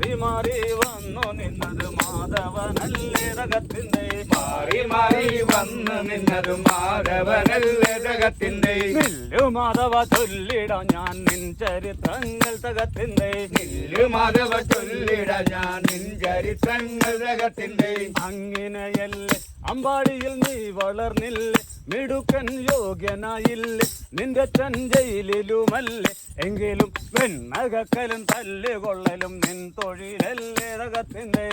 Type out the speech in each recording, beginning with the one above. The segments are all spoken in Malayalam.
മാറി മാറി വന്നു നിന്നത് മാധവനല്ലേ രകത്തിന്റെ. മാറി മാറി വന്നു നിന്നത് മാധവനല്ലേ രകത്തിന്റെ. നില്ലു മാധവ ചൊല്ലിട ഞാൻ നിൻ ചരിത്രങ്ങൾ തകത്തിന്റെ നില്ലു മാധവ ചൊല്ലിട ഞാൻ നിൻ ചരിത്രങ്ങൾ തകത്തിന്റെ അങ്ങനെയല്ലേ അമ്പാടിയിൽ നീ വളർന്നില്ലേ? മിടുക്കൻ യോഗ്യനായില്ലേ? നിന്റെ ചഞ്ചയിലുമല്ലേ എങ്കിലും വെണ്ണകക്കലും തല്ലുകൊള്ളലും നിൻ തൊഴിലല്ലേ തകത്തിന്റെ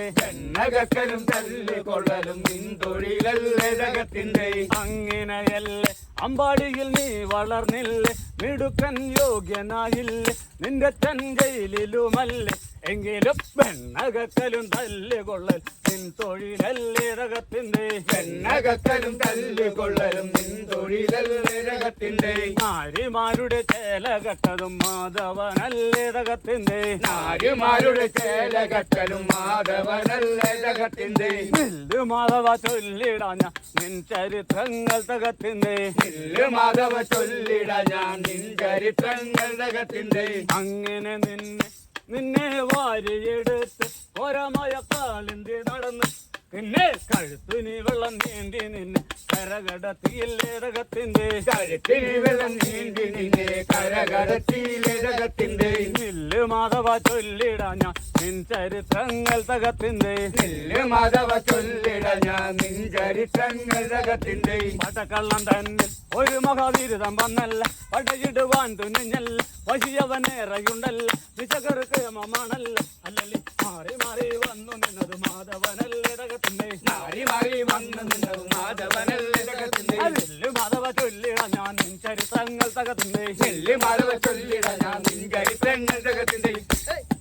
നഗക്കലും തല്ലുകൊള്ളലും നിൻ തൊഴിലല്ലേ രകത്തിന്റെ? അങ്ങനെയല്ലേ അമ്പാടിയിൽ നീ വളർന്നില്ലേ? മിടുക്കൻ യോഗ്യനായില്ലേ? നിന്റെ ചഞ്ചയിലുമല്ലേ എങ്കിലും പെണ്ണകത്തലും തല്ലുകൊള്ളൽ. നിൻ തൊഴിലല്ലേ തകത്തിന്റെ പെണ്ണകത്തലും തല്ലുകൊള്ളലും നിൻ തൊഴിലല്ലതകത്തിന്റെ നാരിമാരുടെ ചേല കെട്ടതും മാധവനല്ലേ നാരിമാരുടെ നാരിമാരുടെ ചേലകട്ടലും മാധവനല്ലതകത്തിന്റെ നെല്ല് മാധവ ചൊല്ലിടാഞ്ഞ നിൻ ചരിത്രങ്ങൾ തകത്തിന്റെ നില്ല് മാധവ ചൊല്ലിടാഞ്ഞ നിൻ ചരിത്രങ്ങൾ തകത്തിന്റെ അങ്ങനെ നിന്നെ നിന്നെ വാരിയെടുത്ത് ഒരമയ കാലിന്തി നടന്ന് കഴുത്തിന് വെള്ളം നീന്തി നിന്നെ. കരകടത്തിയിലേടകത്തിന്റെ കഴുത്തിന് വെള്ളം നീന്തി നിന്നെ. കരകടത്തിയിലേടകത്തിന്റെ നെല്ല് മാധവ ചൊല്ലിടാ ഞാൻ നിൻ ചരിത്രങ്ങൾ തകത്തിന്റെ നില്ല് മാധവ ചൊല്ലിടാ ഞാൻ നിൻ ചരിത്രങ്ങൾ തകത്തിന്റെ പടക്കള്ളം തന്നെ ഒരു മഹാവീരിതം വന്നല്ല. പടയിടുവാൻ തുനിഞ്ഞല്ല. വശിയവനേറെയുണ്ടല്ല നിശകർക്ക് മമാണല്ല അല്ലല്ലേ മാറി മാറി വന്നു നിന്നത് മാധവനല്ലേ. നില്ല് ചൊല്ലിട ഞാൻ നിൻ ചരിത്രങ്ങൾ